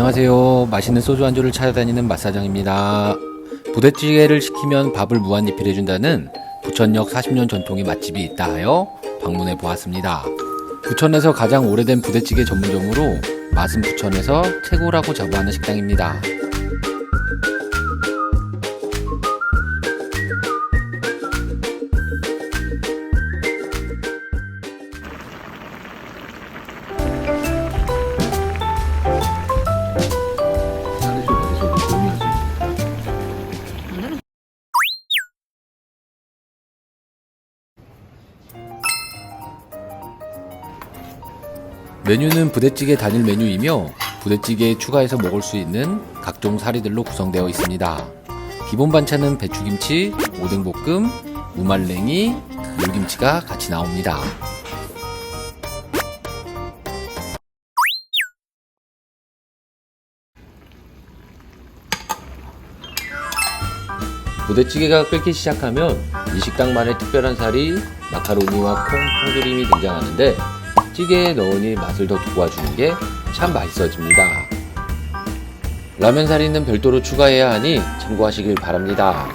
안녕하세요. 맛있는 소주 안주를 찾아다니는 맛사장입니다. 부대찌개를 시키면 밥을 무한리필 해준다는 부천역 40년 전통의 맛집이 있다 하여 방문해 보았습니다. 부천에서 가장 오래된 부대찌개 전문점으로 맛은 부천에서 최고라고 자부하는 식당입니다. 메뉴는 부대찌개 단일 메뉴이며 부대찌개에 추가해서 먹을 수 있는 각종 사리들로 구성되어 있습니다. 기본 반찬은 배추김치, 오뎅볶음, 무말랭이, 물김치가 같이 나옵니다. 부대찌개가 끓기 시작하면 이 식당만의 특별한 살이 마카로니와 콩, 통조림이 등장하는데 찌개에 넣으니 맛을 더 도와주는 게 참 맛있어집니다. 라면 사리는 별도로 추가해야 하니 참고하시길 바랍니다.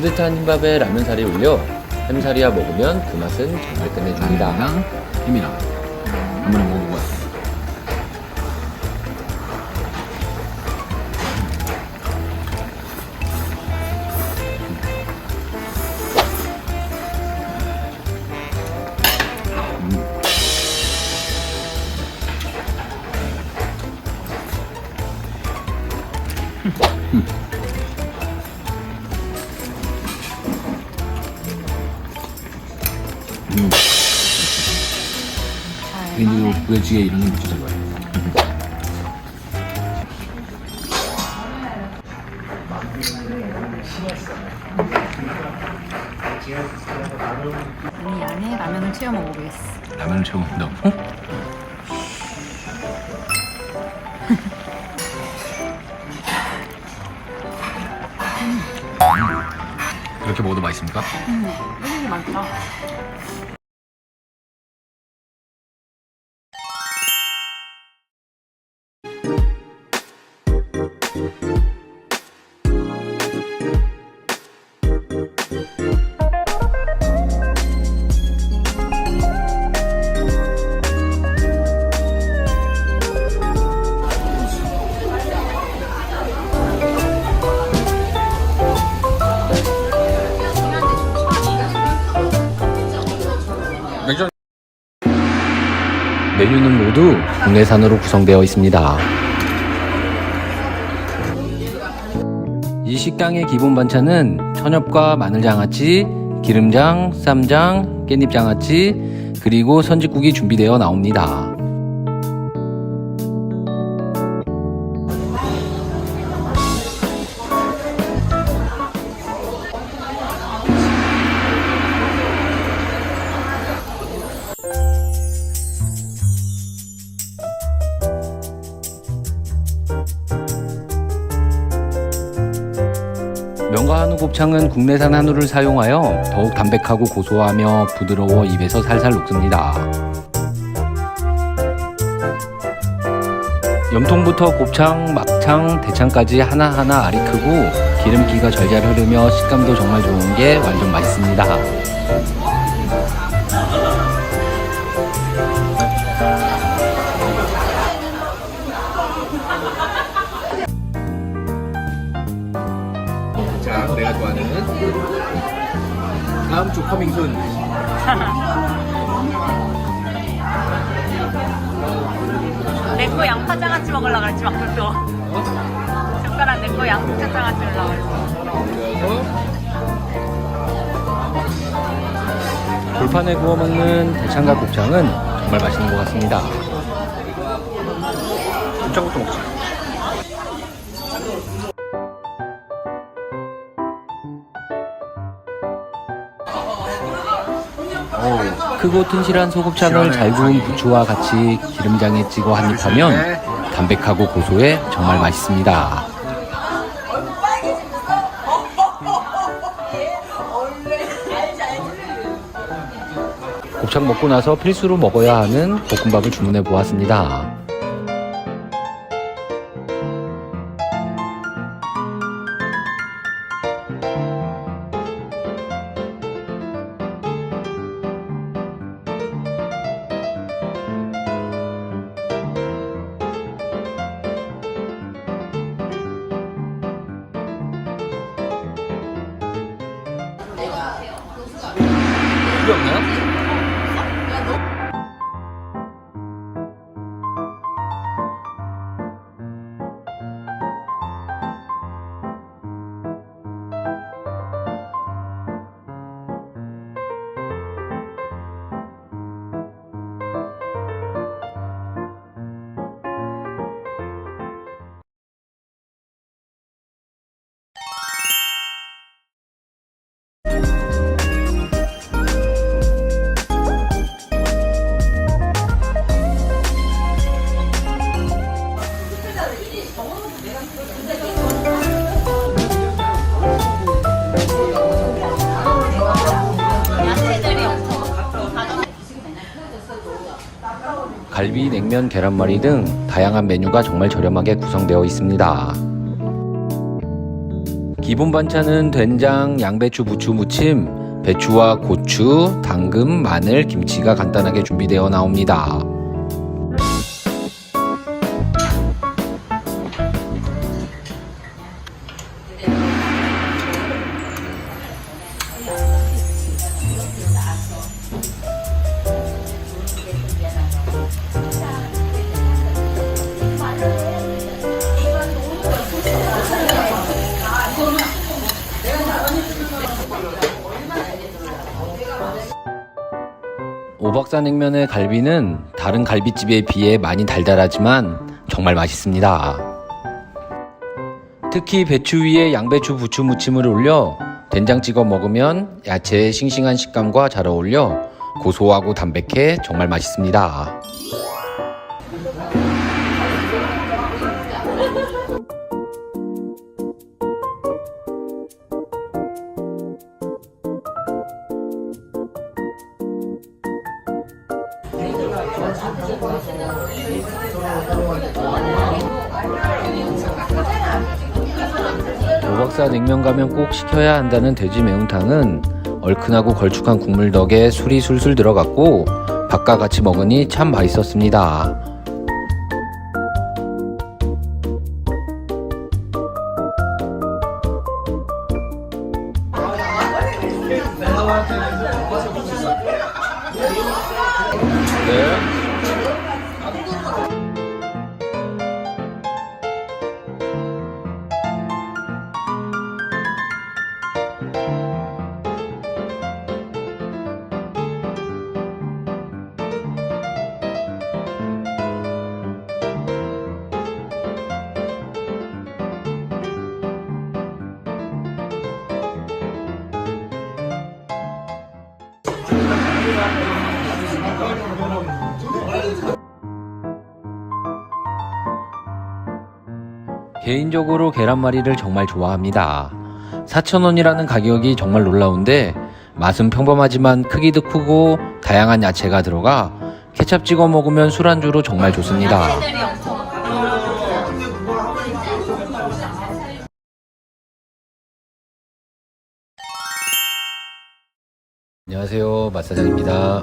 뜨뜻한 흰밥에 라면 사리 올려 햄사리와 먹으면 그 맛은 정말 끝내줍니다. 햄이랑 한 번에 먹어 왔어요. 왠지 부대찌개 이런 건 진짜 좋아요. 이 안에 라면을 채워 먹어보겠어. 라면을 채워 먹는다고? 그렇게 먹어도 맛있습니까? 음, 이게 많다. 메뉴는 모두 국내산으로 구성되어 있습니다. 이 식당의 기본 반찬은 천엽과 마늘장아찌, 기름장, 쌈장, 깻잎장아찌, 그리고 선짓국이 준비되어 나옵니다. 곱창은 국내산 한우를 사용하여 더욱 담백하고 고소하며 부드러워 입에서 살살 녹습니다. 염통부터 곱창, 막창, 대창까지 하나하나 알이 크고 기름기가 절잘 흐르며 식감도 정말 좋은 게 완전 맛있습니다. 내가 좋아하는 다음 주 커밍순 내거 양파장아찌 먹으려고 그랬지, 막 그래도. 젓가락 내거 양파장아찌 먹으려고 그랬어. 돌판에 구워 먹는 대창과 곱창은 정말 맛있는 것 같습니다. 곱창부터 먹자. 크고 튼실한 소곱창을 잘 구운 부추와 같이 기름장에 찍어 한입하면 담백하고 고소해 정말 맛있습니다. 곱창 먹고 나서 필수로 먹어야 하는 볶음밥을 주문해 보았습니다. 냉면, 계란말이 등 다양한 메뉴가 정말 저렴하게 구성되어 있습니다. 기본 반찬은 된장, 양배추, 부추, 무침, 배추와 고추, 당근, 마늘, 김치가 간단하게 준비되어 나옵니다. 오박사 냉면의 갈비는 다른 갈비집에 비해 많이 달달하지만 정말 맛있습니다. 특히 배추 위에 양배추 부추 무침을 올려 된장 찍어 먹으면 야채의 싱싱한 식감과 잘 어울려 고소하고 담백해 정말 맛있습니다. 오박사 냉면 가면 꼭 시켜야 한다는 돼지 매운탕은 얼큰하고 걸쭉한 국물 덕에 술이 술술 들어갔고 밥과 같이 먹으니 참 맛있었습니다. 개인적으로 계란말이를 정말 좋아합니다. 4,000원이라는 가격이 정말 놀라운데 맛은 평범하지만 크기도 크고 다양한 야채가 들어가 케찹 찍어 먹으면 술안주로 정말 좋습니다. 안녕하세요. 맛사장입니다.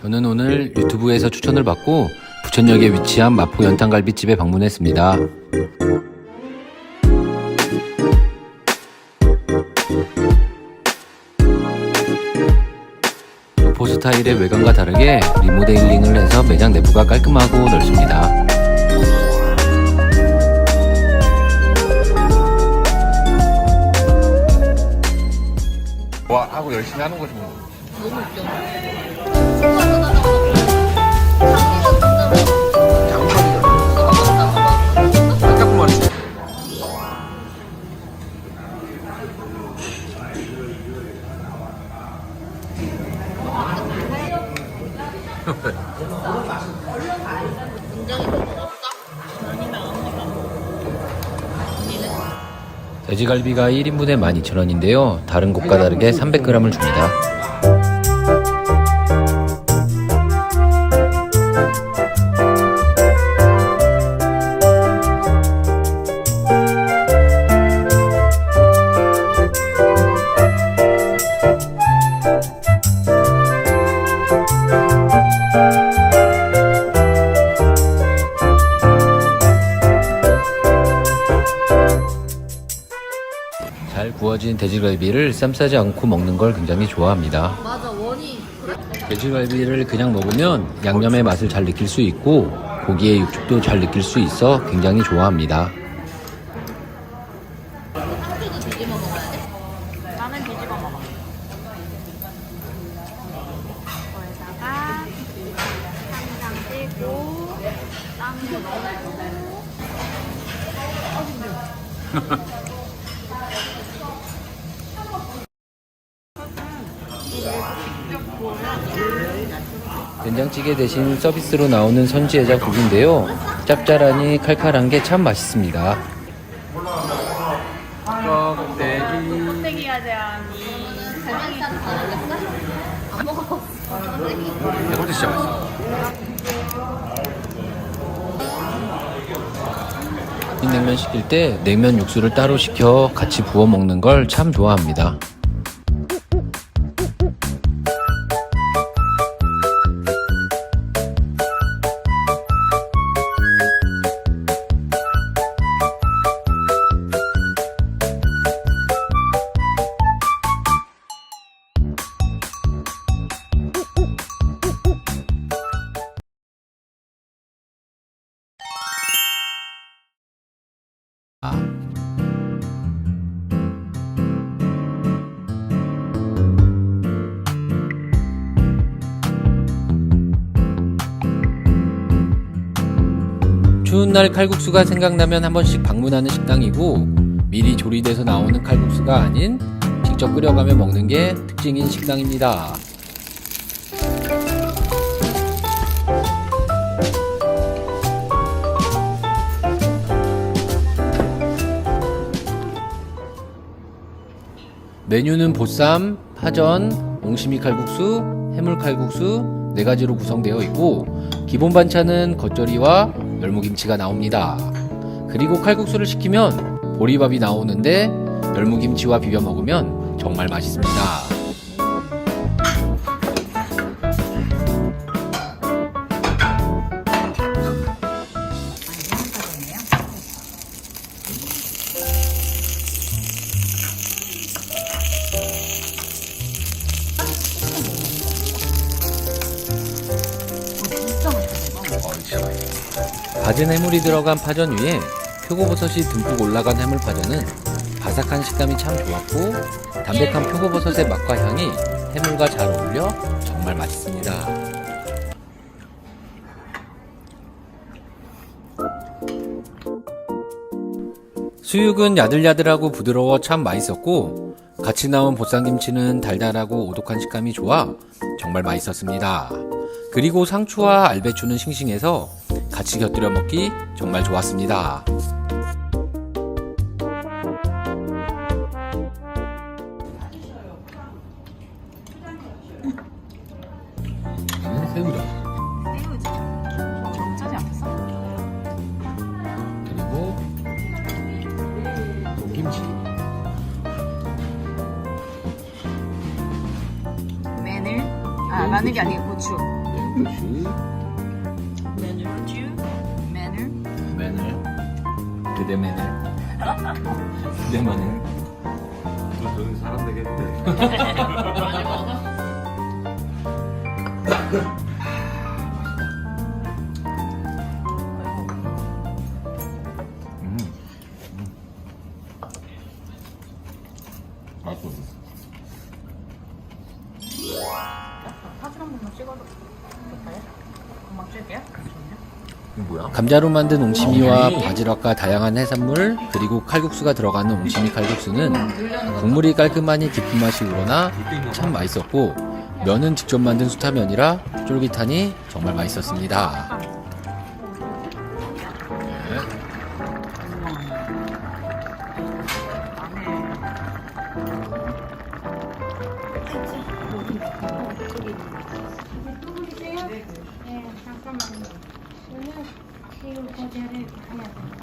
저는 오늘 유튜브에서 추천을 받고 부천역에 위치한 마포 연탄갈비집에 방문했습니다. 노포 스타일의 외관과 다르게 리모델링을 해서 매장 내부가 깔끔하고 넓습니다. 와 하고 열심히 하는 거지 뭐. 잠깐만. 돼지갈비가 1인분에 12,000원인데요. 다른 곳과 다르게 300g을 줍니다. 잘 구워진 돼지갈비를 쌈 싸지 않고 먹는 걸 굉장히 좋아합니다. 맞아 원이 돼지갈비를 그냥 먹으면 양념의 맛을 잘 느낄 수 있고 고기의 육즙도 잘 느낄 수 있어 굉장히 좋아합니다. 나는 뒤집어 먹어. 거기다가 한장 떼고 땀도 넣고 된장찌개 대신 서비스로 나오는 선지해자 국인데요. 짭짤하니 칼칼한 게 참 맛있습니다. 껍데기 하자니 이것도 진짜 맛있어. 냉면 시킬 때 냉면 육수를 따로 시켜 같이 부어 먹는 걸 참 좋아합니다. 추운 날 칼국수가 생각나면 한 번씩 방문하는 식당이고 미리 조리돼서 나오는 칼국수가 아닌 직접 끓여가며 먹는 게 특징인 식당입니다. 메뉴는 보쌈, 파전, 옹심이 칼국수, 해물 칼국수 네 가지로 구성되어 있고 기본 반찬은 겉절이와 열무김치가 나옵니다. 그리고 칼국수를 시키면 보리밥이 나오는데 열무김치와 비벼 먹으면 정말 맛있습니다. 받은 해물이 들어간 파전 위에 표고버섯이 듬뿍 올라간 해물 파전은 바삭한 식감이 참 좋았고 담백한 표고버섯의 맛과 향이 해물과 잘 어울려 정말 맛있습니다. 수육은 야들야들하고 부드러워 참 맛있었고 같이 나온 보쌈김치는 달달하고 오독한 식감이 좋아 정말 맛있었습니다. 그리고 상추와 알배추는 싱싱해서 같이 곁들여 먹기 정말 좋았습니다. 새우젓 새우지 좀 짜지 않겠어? 그리고 김치 마늘 아 마늘이 아니고 그대 마늘 그대 마늘 너는 사람 되겠네. 음. 맛있어. 사진 한 번만 찍어줘 볼까요? 금방 찍을게요 이거 뭐야? 감자로 만든 옹심이와 바지락과 다양한 해산물 그리고 칼국수가 들어가는 옹심이 칼국수는 국물이 깔끔하니 깊은 맛이 우러나 참 맛있었고 면은 직접 만든 수타면이라 쫄깃하니 정말 맛있었습니다. geri hayat.